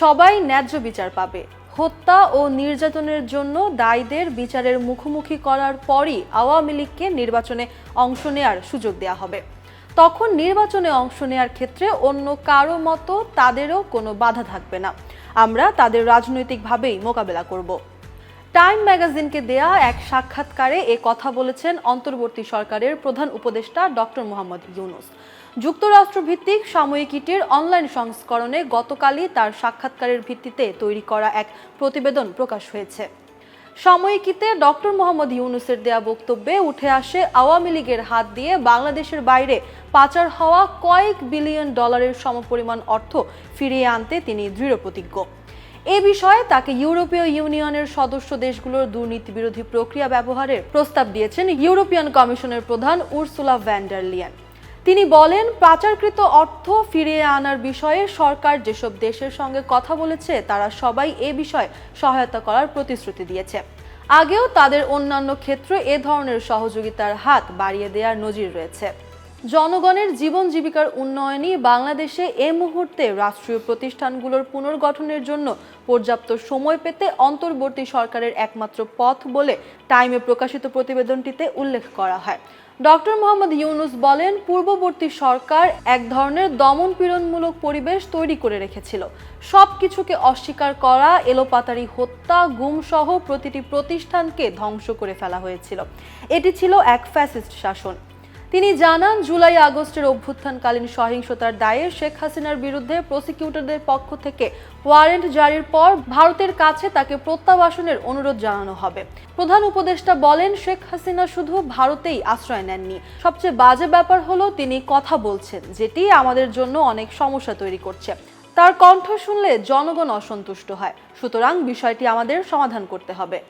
সবাই ন্যায্য বিচার পাবে। হত্যা ও নির্যাতনের জন্য দায়ীদের বিচারের মুখোমুখি করার পরই আওয়ামী লীগকে নির্বাচনে অংশ নেয়ার সুযোগ দেওয়া হবে। তখন নির্বাচনে অংশ নেয়ার ক্ষেত্রে অন্য কারও মতো তাদেরও কোনো বাধা থাকবে না। আমরা তাদের রাজনৈতিকভাবেই মোকাবেলা করব। টাইম ম্যাগাজিনকে দেয়া এক সাক্ষাৎকারে এ কথা বলেছেন অন্তর্বর্তী সরকারের প্রধান উপদেষ্টা ডক্টর মোহাম্মদ ইউনুস। যুক্তরাষ্ট্র ভিত্তিক সাময়িকীটির অনলাইন সংস্করণে গতকালই তার সাক্ষাৎকারের ভিত্তিতে তৈরি করা এক প্রতিবেদন প্রকাশ হয়েছে। সাময়িকীতে ডক্টর মোহাম্মদ ইউনুসের দেয়া বক্তব্যে উঠে আসে, আওয়ামী লীগের হাত দিয়ে বাংলাদেশের বাইরে পাচার হওয়া কয়েক বিলিয়ন ডলারের সমপরিমাণ অর্থ ফিরিয়ে আনতে তিনি দৃঢ় প্রতিজ্ঞ। এ বিষয়ে তাকে ইউরোপীয় ইউনিয়নের সদস্য দেশগুলোর দুর্নীতি বিরোধী প্রক্রিয়া ব্যবহারের প্রস্তাব দিয়েছেন ইউরোপিয়ান কমিশনের প্রধান উর্সুলা ভ্যান্ডার লিয়ান। তিনি বলেন, পাচারকৃত অর্থ ফিরিয়ে আনার বিষয়ে সরকার যেসব দেশের সঙ্গে কথা বলেছে, তারা সবাই এ বিষয়ে সহায়তা করার প্রতিশ্রুতি দিয়েছে। আগেও তাদের অন্যান্য ক্ষেত্রে এ ধরনের সহযোগিতার হাত বাড়িয়ে দেওয়ার নজির রয়েছে। জনগণের জীবন জীবিকার উন্নয়নই বাংলাদেশে এ মুহূর্তে রাষ্ট্রীয় প্রতিষ্ঠানগুলোর পুনর্গঠনের জন্য পর্যাপ্ত সময় পেতে অন্তর্বর্তী সরকারের একমাত্র পথ বলে টাইমে প্রকাশিত প্রতিবেদনটিতে উল্লেখ করা হয়। ডক্টর মোহাম্মদ ইউনুস বলেন, পূর্ববর্তী সরকার এক ধরনের দমন পীড়নমূলক পরিবেশ তৈরি করে রেখেছিল। সব কিছুকে অস্বীকার করা এলোপাতারি হত্যা, গুমসহ প্রতিটি প্রতিষ্ঠানকে ধ্বংস করে ফেলা হয়েছিল। এটি ছিল এক ফ্যাসিস্ট শাসন। তিনি জানান, জুলাই আগস্টের অভ্যুত্থানকালীন সহিংসতার দায়ে শেখ হাসিনার বিরুদ্ধে প্রসিকিউটরদের পক্ষ থেকে ওয়ারেন্ট জারির পর ভারতের কাছে তাকে প্রত্যাবাসনের অনুরোধ জানানো হবে। প্রধান উপদেষ্টা বলেন, শেখ হাসিনা শুধু ভারতেই আশ্রয় নেননি। সবচেয়ে বাজে ব্যাপার হলো, তিনি কথা বলছেন, যেটি আমাদের জন্য অনেক সমস্যা তৈরি করছে। তার কণ্ঠ শুনলে জনগণ অসন্তুষ্ট হয়। সুতরাং বিষয়টি আমাদের সমাধান করতে হবে।